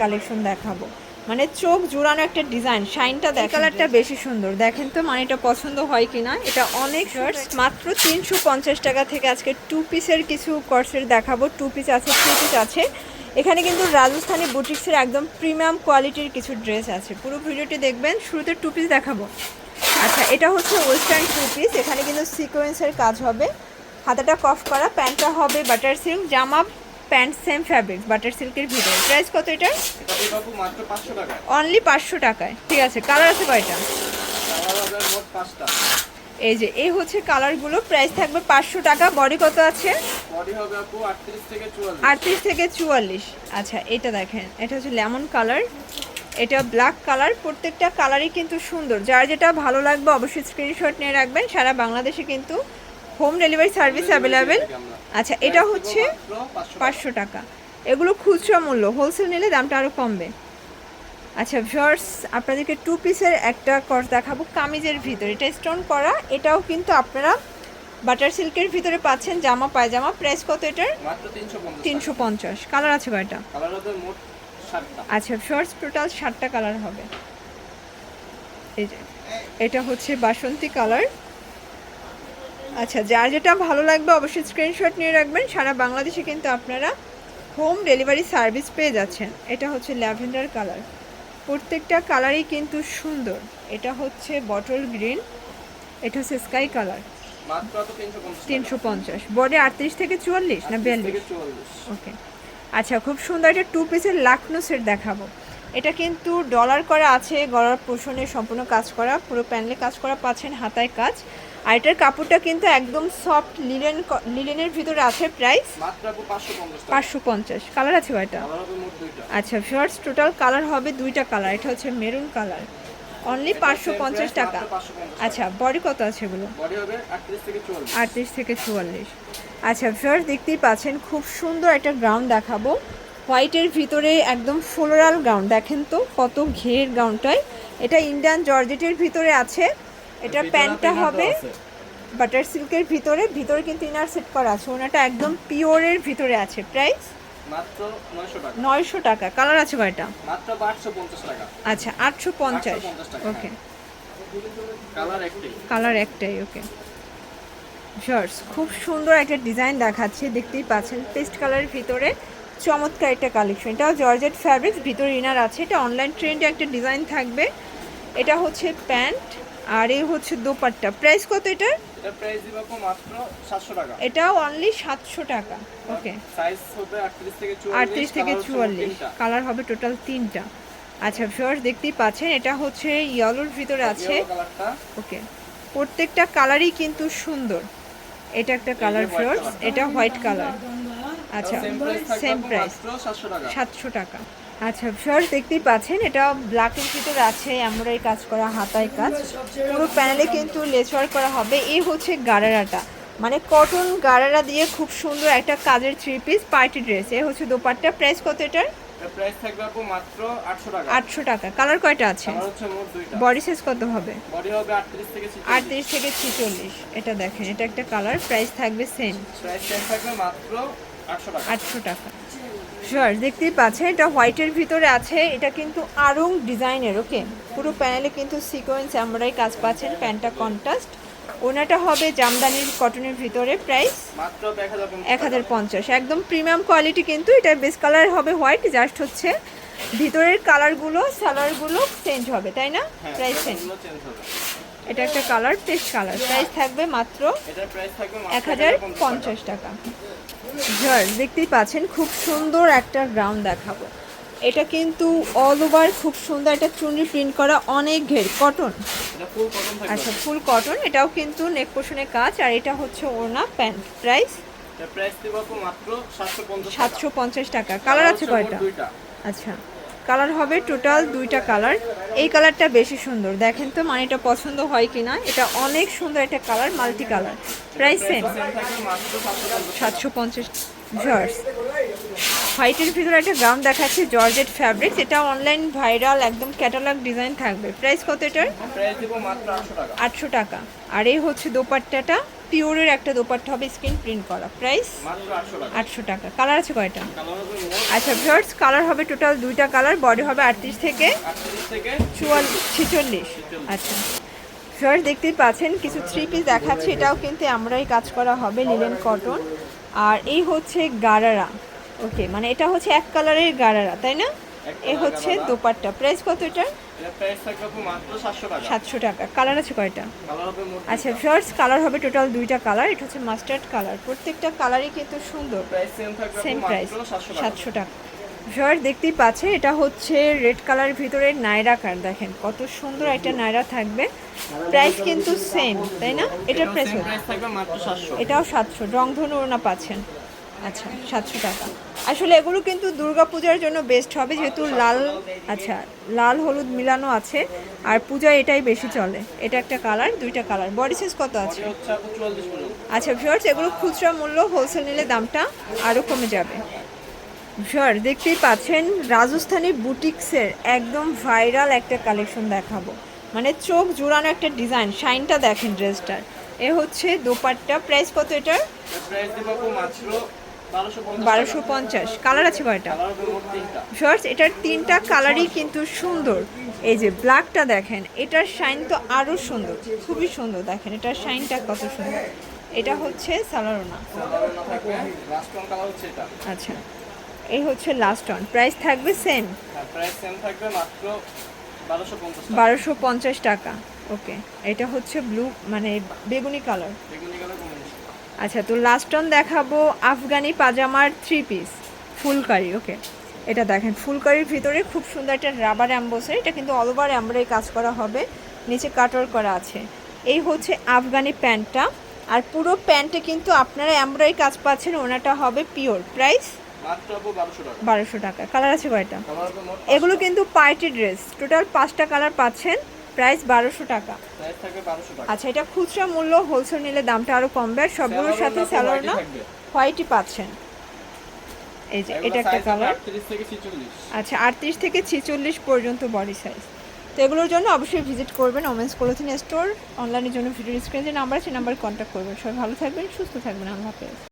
Collection দেখাবো। মানে চোখ জোড়ানো একটা ডিজাইন শাইনটা দেখ কালারটা বেশি সুন্দর। দেখেন তো মানে এটা পছন্দ হয় কিনা। এটা অনেক শর্টস মাত্র তিনশো পঞ্চাশ টাকা থেকে আজকে টু পিসের কিছু কর্সের দেখাবো। টু পিস আছে থ্রি পিস আছে। এখানে কিন্তু রাজস্থানি বুটিক্সের একদম প্রিমিয়াম কোয়ালিটির কিছু ড্রেস আছে। পুরো ভিডিওটি দেখবেন শুরুতে টু পিস দেখাবো। আচ্ছা এটা হচ্ছে ওয়েস্টার্ন টু পিস এখানে কিন্তু সিকোয়েন্সের কাজ হবে। হাতাটা কফ করা প্যান্টটা হবে বাটার সিল্ক জামা প্যান্ট সেম ফ্যাব্রিক বাটার সিল্কের ভিতরে। প্রাইস কত এটা অনলি পাঁচশো টাকায়। ঠিক আছে কালার আছে কয়টা? এই যে এই হচ্ছে কালারগুলো। প্রাইস থাকবে পাঁচশো টাকা। বডি কত আছে? আটত্রিশ থেকে চুয়াল্লিশ। আচ্ছা এটা দেখেন এটা হচ্ছে লেমন কালার। এটা ব্ল্যাক কালার। প্রত্যেকটা কালারই কিন্তু সুন্দর। যার যেটা ভালো লাগবে অবশ্যই স্ক্রিনশট নিয়ে রাখবেন। সারা বাংলাদেশে কিন্তু হোম ডেলিভারি সার্ভিস অ্যাভেলেবেল। আচ্ছা এটা হচ্ছে পাঁচশো টাকা। এগুলো খুচরা মূল্য। হোলসেল নিলে দামটা আরও কমবে। আচ্ছা ভিউয়ার্স আপনাদেরকে টু পিসের একটা কর দেখাবো কামিজের ভিতরে। এটা স্টোন করা। এটাও কিন্তু আপনারা বাটার সিল্কের ভিতরে পাচ্ছেন জামা পায়জামা। প্রাইস কত এটার? তিনশো পঞ্চাশ। কালার আছে কয়টা আচ্ছা শর্টস টোটাল ষাটটা কালার হবে। এই যে এটা হচ্ছে বাসন্তী কালার আচ্ছা যার যেটা ভালো লাগবে অবশ্যই স্ক্রিনশট নিয়ে রাখবেন। সারা বাংলাদেশে কিন্তু আপনারা হোম ডেলিভারি সার্ভিস পেয়ে যাচ্ছেন। এটা হচ্ছে ল্যাভেন্ডার কালার। প্রত্যেকটা কালারই কিন্তু সুন্দর। এটা হচ্ছে বটল গ্রিন এটা হচ্ছে স্কাই কালার তিনশো পঞ্চাশ বডি আটত্রিশ থেকে চুয়াল্লিশ না বিয়াল্লিশ? ওকে আচ্ছা খুব সুন্দর একটা টু পিসের লাকনো সেট দেখাবো। এটা কিন্তু ডলার করা আছে গলার পোষণে সম্পূর্ণ কাজ করা পুরো প্যানেলে কাজ করা পাচ্ছেন হাতায় কাজ। আর এটার কাপড়টা কিন্তু একদম সফট লিলেন লিলেনের ভিতরে আছে প্রাইস পাঁচশো পঞ্চাশ কালার আছে দুইটা। আচ্ছা শর্টস টোটাল কালার হবে দুইটা কালার এটা হচ্ছে মেরুন কালার অনলি পাঁচশো পঞ্চাশ টাকা। আচ্ছা বডি কত আছে এগুলো? আটত্রিশ থেকে চুয়াল্লিশ। আচ্ছা ফ্রেন্ডস দেখতেই পাচ্ছেন খুব সুন্দর একটা গ্রাউন্ড দেখাবো। হোয়াইটের ভিতরে একদম ফ্লোরাল গ্রাউন্ড দেখেন তো কত ঘের গ্রাউন্ডটায় এটা ইন্ডিয়ান জর্জেটের ভিতরে আছে। এটা প্যান্টটা হবে বাটার সিল্কের ভিতরে ভিতরে কিন্তু ইনার সেট করা আছে। ওনাটা একদম পিওরের ভিতরে আছে প্রাইস মাত্র নয়শো টাকা। নয়শো টাকা। কালার আছে কয়টা? মাত্র আটশো পঞ্চাশ টাকা। আচ্ছা আটশো পঞ্চাশ। 850 ওকে কালার একটি কালার একটাই। ওকে শর্টস খুব সুন্দর একটা ডিজাইন দেখাচ্ছে দেখতেই পাচ্ছেন। পেস্ট কালারের ভিতরে চমৎকার একটা কালেকশন এটাও জর্জেট ফ্যাব্রিক্স ভিতরে ইনার আছে। এটা অনলাইন ট্রেন্ডে একটা ডিজাইন থাকবে। এটা হচ্ছে প্যান্ট। আর এই হচ্ছে দোপাট্টা। প্রাইস কত এটার? এটা প্রাইস দিব মাত্র সাতশো টাকা। এটাও অনলি সাতশো টাকা। ওকে সাইজ হবে আটত্রিশ থেকে চুয়াল্লিশ আটত্রিশ থেকে colour হচ্ছে মোট চুয়াল্লিশ। তিনটা। কালার হবে টোটাল তিনটা। আচ্ছা ফিওর্স দেখতেই পাচ্ছেন এটা হচ্ছে ইয়েলোর ভিতরে আছে। ওকে প্রত্যেকটা কালারই কিন্তু সুন্দর। এটা একটা কালার white এটা হোয়াইট কালার আচ্ছা সেম প্রাইস থাকবে সেম আপু প্রাইস মাত্র সাতশো টাকা। সাতশো টাকা। আচ্ছা ফ্লোর্স দেখতেই পাচ্ছেন এটা ব্ল্যাকের ভিতরে আছে এমব্রয়ডারি কাজ করা হাতায় কাজ। পুরো প্যানেলে কিন্তু লেচওয়ার করা হবে। এই হচ্ছে গারারাটা। মানে কটন গারারা দিয়ে খুব সুন্দর একটা কাজের থ্রি পিস পার্টি ড্রেস এ হচ্ছে দোপাট্টা। প্রাইস কত এটার? এটা প্রাইস থাকবে আপু মাত্র আটশো টাকা। আটশো টাকা। কালার কয়টা আছে? হচ্ছে মোট দুইটা। বডি সাইজ কত হবে? বডি হবে আটত্রিশ থেকে আটত্রিশ থেকে ছিচল্লিশ। এটা দেখেন এটা একটা কালার প্রাইস থাকবে সেম প্রাইস থাকবে মাত্র আটশো টাকা। আটশো টাকা। শিওর দেখতেই পাচ্ছেন এটা হোয়াইটের ভিতরে আছে এটা কিন্তু আরং ডিজাইনের ওকে পুরো প্যানেলে কিন্তু সিকোয়েন্স এমব্রয়ডারি কাজ পাচ্ছেন প্যান্টটা কন্ট্রাস্ট ওনাটা হবে জামদানির কটনের ভিতরে প্রাইস এক হাজার পঞ্চাশ একদম প্রিমিয়াম কোয়ালিটি কিন্তু এটার বেস কালার হবে হোয়াইট জাস্ট হচ্ছে ভিতরের কালারগুলো সালোয়ারগুলো চেঞ্জ হবে তাই না? হ্যাঁ, প্রাইস চেঞ্জ চেঞ্জ এটা একটা কালার পেস্ট কালার প্রাইস থাকবে মাত্র এক হাজার পঞ্চাশ টাকা। জর দেখতেই পাচ্ছেন খুব সুন্দর একটা গ্রাউন্ড দেখাবো। এটা কিন্তু অল ওভার খুব সুন্দর একটা চুনরি প্রিন্ট করা অনেক ঘের কটন আচ্ছা ফুল কটন এটাও কিন্তু নেক পোষণে কাজ আর এটা হচ্ছে ওনা প্যান্ট প্রাইস সাতশো পঞ্চাশ টাকা। কালার আছে কয়টা? আচ্ছা। কালার হবে টোটাল দুইটা কালার। এই কালারটা বেশি সুন্দর। দেখেন তো মানে এটা পছন্দ হয় কি না এটা অনেক সুন্দর একটা colour multi colour price same. সাতশো পঞ্চাশ জর্জ হোয়াইটের ভিতরে একটা গ্রাউন্ড দেখাচ্ছে জর্জেট ফ্যাব্রিক্স এটা অনলাইন ভাইরাল একদম ক্যাটালগ ডিজাইন থাকবে। প্রাইস কত এটার? আটশো টাকা। আর এই হচ্ছে দোপাট্টাটা। পিওরের একটা দোপাট্টা হবে স্ক্রিন প্রিন্ট করা প্রাইস আটশো টাকা। কালার আছে কয়টা? আচ্ছা ভিউয়ার্স কালার হবে টোটাল দুইটা কালার বডি হবে আটত্রিশ থেকে চুয়াল্লিশ ছেচল্লিশ। আচ্ছা। ভিউয়ার্স দেখতেই পাচ্ছেন কিছু থ্রি পিস দেখাচ্ছি এটাও কিন্তু আমরাই কাজ করা হবে লিলেন কটন আর এই হচ্ছে গারারা। ওকে মানে এটা হচ্ছে এক কালারের গারারা তাই না? এ হচ্ছে। দোপাট্টা। প্রাইস কত এটা সাতশো টাকা। কালার আছে কয়টা? আচ্ছা ফার্স্ট কালার হবে টোটাল দুইটা কালার এটা হচ্ছে মাস্টার্ড কালার প্রত্যেকটা কালারই কিন্তু সুন্দর। সেম প্রাইস সাতশো টাকা। ভিউয়ার দেখতেই পাচ্ছে এটা হচ্ছে রেড কালার ভিতরে নাইরা কার দেখেন কত সুন্দর একটা নাইরা থাকবে। প্রাইস কিন্তু সেম তাই না? এটার প্রাইস এটাও সাতশো রংধনু ওড়না পাচ্ছেন। আচ্ছা সাতশো টাকা। আসলে এগুলো কিন্তু দুর্গাপূজার জন্য বেস্ট হবে, যেহেতু লাল আচ্ছা লাল হলুদ মিলানো আছে, আর পূজায় এটাই বেশি চলে। এটা একটা কালার দুইটা কালার বডি সাইজ কত আছে? আচ্ছা ভিউয়ার্স এগুলো খুচরা মূল্য হোলসেল নিলে দামটা আরও কমে যাবে। ভিউয়ার দেখতেই পাচ্ছেন, রাজস্থানী বুটিক্সের একদম ভাইরাল একটা কালেকশন দেখাবো। মানে চোখ জোড়ানো একটা ডিজাইন শাইনটা দেখেন ড্রেসটার এ হচ্ছে দোপাট্টা। প্রাইস কত এটার? প্রাইস দেবো মাত্র বারোশো পঞ্চাশ। কালার আছে কয়টা? শর্টস এটার তিনটা কালারই কিন্তু সুন্দর। এই যে ব্ল্যাকটা দেখেন, এটার শাইন তো আরও সুন্দর, খুবই সুন্দর দেখেন, এটার শাইনটা কত সুন্দর। এটা হচ্ছে সালারোনা আচ্ছা এই হচ্ছে লাস্ট অন প্রাইস থাকবে সেম বারোশো পঞ্চাশ টাকা। ওকে এটা হচ্ছে ব্লু মানে বেগুনি কালার আচ্ছা তো লাস্ট অন দেখাবো আফগানি পাজামার থ্রি পিস ফুলকারি ওকে এটা দেখেন ফুলকারির ভিতরে খুব সুন্দর একটা রাবার অ্যাম্বোসের এটা কিন্তু অল ওভার অ্যাম্বরাই কাজ করা হবে নিচে কাটর করা আছে। এই হচ্ছে আফগানি প্যান্টটা আর পুরো প্যান্টে কিন্তু আপনারা অ্যাম্বরাই কাজ পাচ্ছেন ওনাটা হবে পিওর প্রাইস বারোশো টাকা। কালার আছে কয়টা? এগুলো কিন্তু পার্টি ড্রেস টোটাল পাঁচটা কালার পাচ্ছেন। প্রাইস বারোশো টাকা। আচ্ছা এটা খুচরা মূল্য হোলসেল নিলে দামটা আরও কমবে। আর সবগুলোর সাথে স্যালোর না হোয়াইটই পাচ্ছেন। এই যে এটা একটা কালার আচ্ছা আটত্রিশ থেকে ছিচল্লিশ পর্যন্ত বডি সাইজ তো এগুলোর জন্য অবশ্যই ভিজিট করবেন ওমেন্স ক্লোথিং স্টোর অনলাইনের জন্য ভিডিও স্ক্রিনে যে নাম্বার আছে নাম্বার কন্ট্যাক্ট করবেন। সবাই ভালো থাকবেন সুস্থ থাকবেন। আল্লাহ হাফেজ।